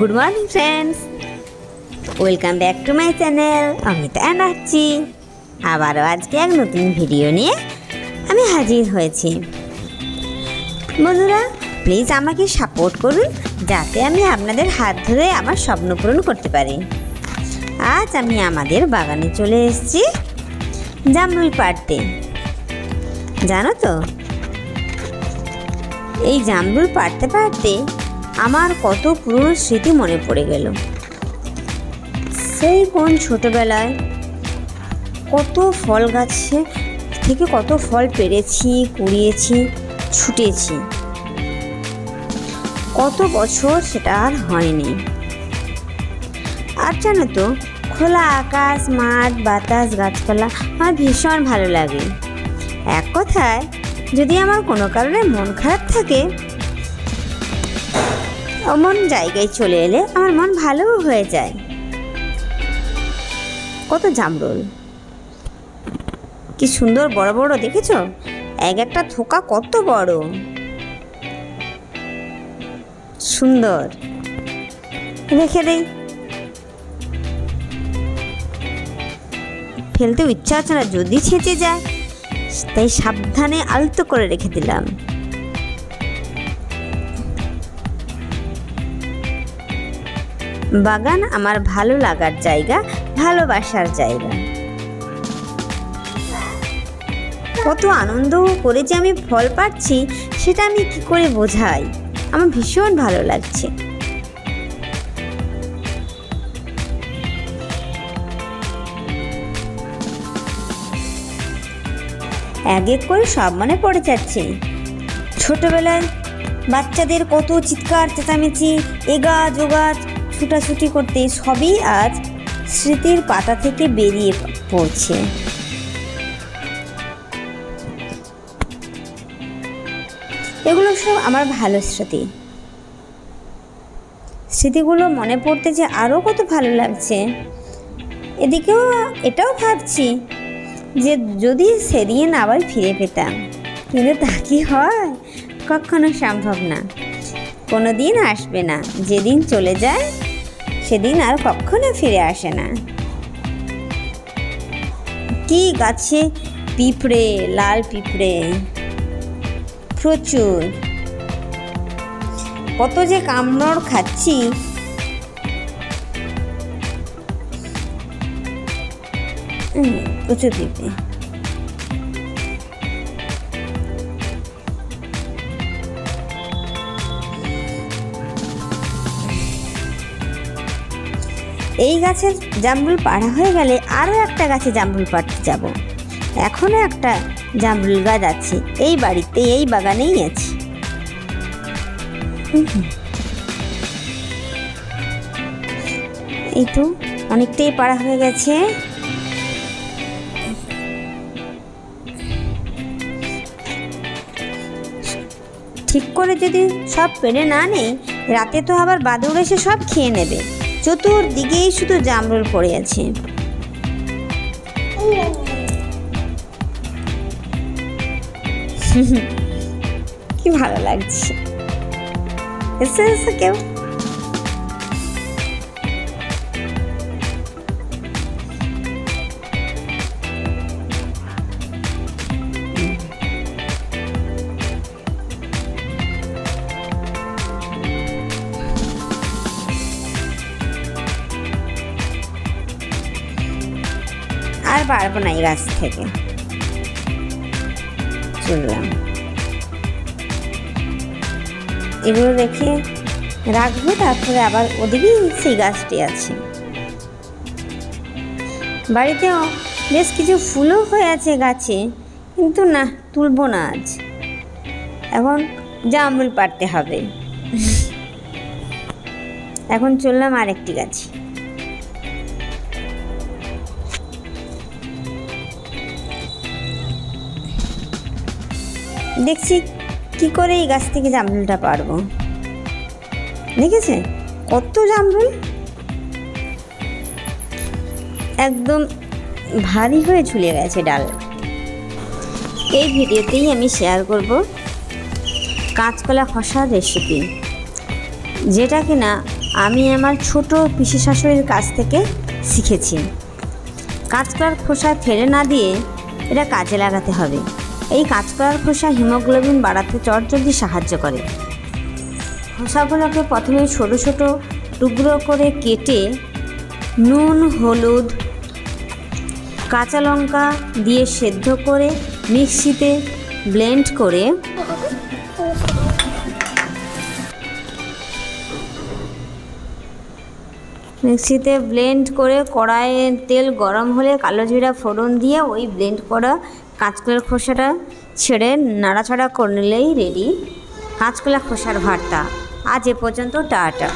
Good morning friends welcome back to my channel Amita energy আবারও আজকে এক নতুন ভিডিও নিয়ে আমি হাজির হয়েছি। বন্ধুরা প্লিজ আমাকে সাপোর্ট করুন যাতে আমি আপনাদের হাত ধরে আমার স্বপ্ন পূরণ করতে পারি। আজ আমি আমাদের বাগানে চলে এসেছি, জামরুল পাড়তে। জানো তো? এই জামরুল পাড়তে পারতে আমার কত পুরনো স্মৃতি মনে পড়ে গেল। সেই কোন ছোটবেলায় কত ফল গাছে থেকে কত ফল পেরেছি, কুড়িয়েছি, ছুটেছি। কত বছর সেটা আর হয়নি। আর জানো তো, খোলা আকাশ, মাঠ, বাতাস, গাছপালা, আমার ভীষণ ভালো লাগে। এক কথায়, যদি আমার কোনো কারণে মন খারাপ থাকে অমন জায়গায় চলে এলে আমার মন ভালোও হয়ে যায়। কত জামরুল। কি সুন্দর বড় বড়, দেখেছ? এক একটা থোকা কত বড়। সুন্দর। রেখে দেই। ফেলতেও ইচ্ছা আছে না, যদি ছেঁচে যায়, তাই সাবধানে আলতো করে রেখে দিলাম। বাগান আমার ভালো লাগার জায়গা, ভালোবাসার জায়গা। কত আনন্দ করে যে আমি ফল পাচ্ছি, সেটা আমি কি করে বোঝাই? আমার ভীষণ ভালো লাগছে। এক এক করে সব মনে পড়ে যাচ্ছে। ছোটবেলায় বাচ্চাদের কত চিৎকার, চেঁচামেচি এগাজ ওগাজ ছুটাছুটি করতে সবই আজ স্মৃতির পাতা থেকে বেরিয়ে পড়ছে। এগুলো সব আমার ভালো স্মৃতি। স্মৃতিগুলো মনে পড়তে যে আরও কত ভালো লাগছে। এদিকেও এটাও ভাবছি যে যদি সেদিন আবার ফিরে পেতাম, কিন্তু তা কি হয়? কখনো সম্ভব না। কোনো দিন আসবে না। যেদিন চলে যায় সেদিন আর কখনো ফিরে আসে না। কি গাছে পিঁপড়ে, লাল পিঁপড়ে, প্রচুর। কত যে কামড় খাচ্ছি। প্রচুর পিঁপড়ে। এই গাছের জামরুল পাড়া হয়ে গেলে আরও একটা গাছে জামরুল পাড়তে যাব। এখনও একটা জামরুল গাছ আছে, এই বাড়িতে, এই বাগানেই আছে। এই তো অনেকটাই পাড়া হয়ে গেছে। ঠিক করে যদি সব পেরে না নেই, রাতে তো আবার বাদুড় এসে সব খেয়ে নেবে। চতুর্দিকেই শুধু জামরুল পড়ে আছে। কি ভালো লাগছে। এসে এসে কেউ? পারব না এই গাছ থেকে। চললাম। এগুলো রেখে রাখব, তারপরে আবার ওদিকেই সেই গাছটি আছে। বাড়িতেও বেশ কিছু ফুলও হয়ে আছে গাছে, কিন্তু না, তুলবো না আজ। এখন জামরুল পাড়তে হবে। এখন চললাম আরেকটি গাছে। দেখছি কি করে এই গাছ থেকে জামরুলটা পারব। দেখেছে কত জামরুল? একদম ভারী হয়ে ঝুলে গেছে ডাল। এই ভিডিওতেই আমি শেয়ার করব কাঁচকলা খসার রেসিপি যেটা কিনা আমি আমার ছোট পিসি শাশুড়ির কাছ থেকে শিখেছি। কাঁচকলার খোসা ফেলে না দিয়ে এটা কাজে লাগাতে হবে। এই কাঁচকলার খোসা হিমোগ্লোবিন বাড়াতে চটজলদি সাহায্য করে। খোসাগুলোকে প্রথমে ছোট ছোট টুকরো করে কেটে নুন, হলুদ, কাঁচা লঙ্কা দিয়ে সেদ্ধ করে মিক্সিতে ব্লেন্ড করে মিক্সিতে ব্লেন্ড করে কড়াইয়ে তেল গরম হলে কালো জিরা ফোড়ন দিয়ে ওই ব্লেন্ড করা কাঁচকলার খোসাটা ছেড়ে নাড়াচাড়া করে নিলেই রেডি কাঁচকলা খোসার ভর্তা আজ এ পর্যন্ত টাটা।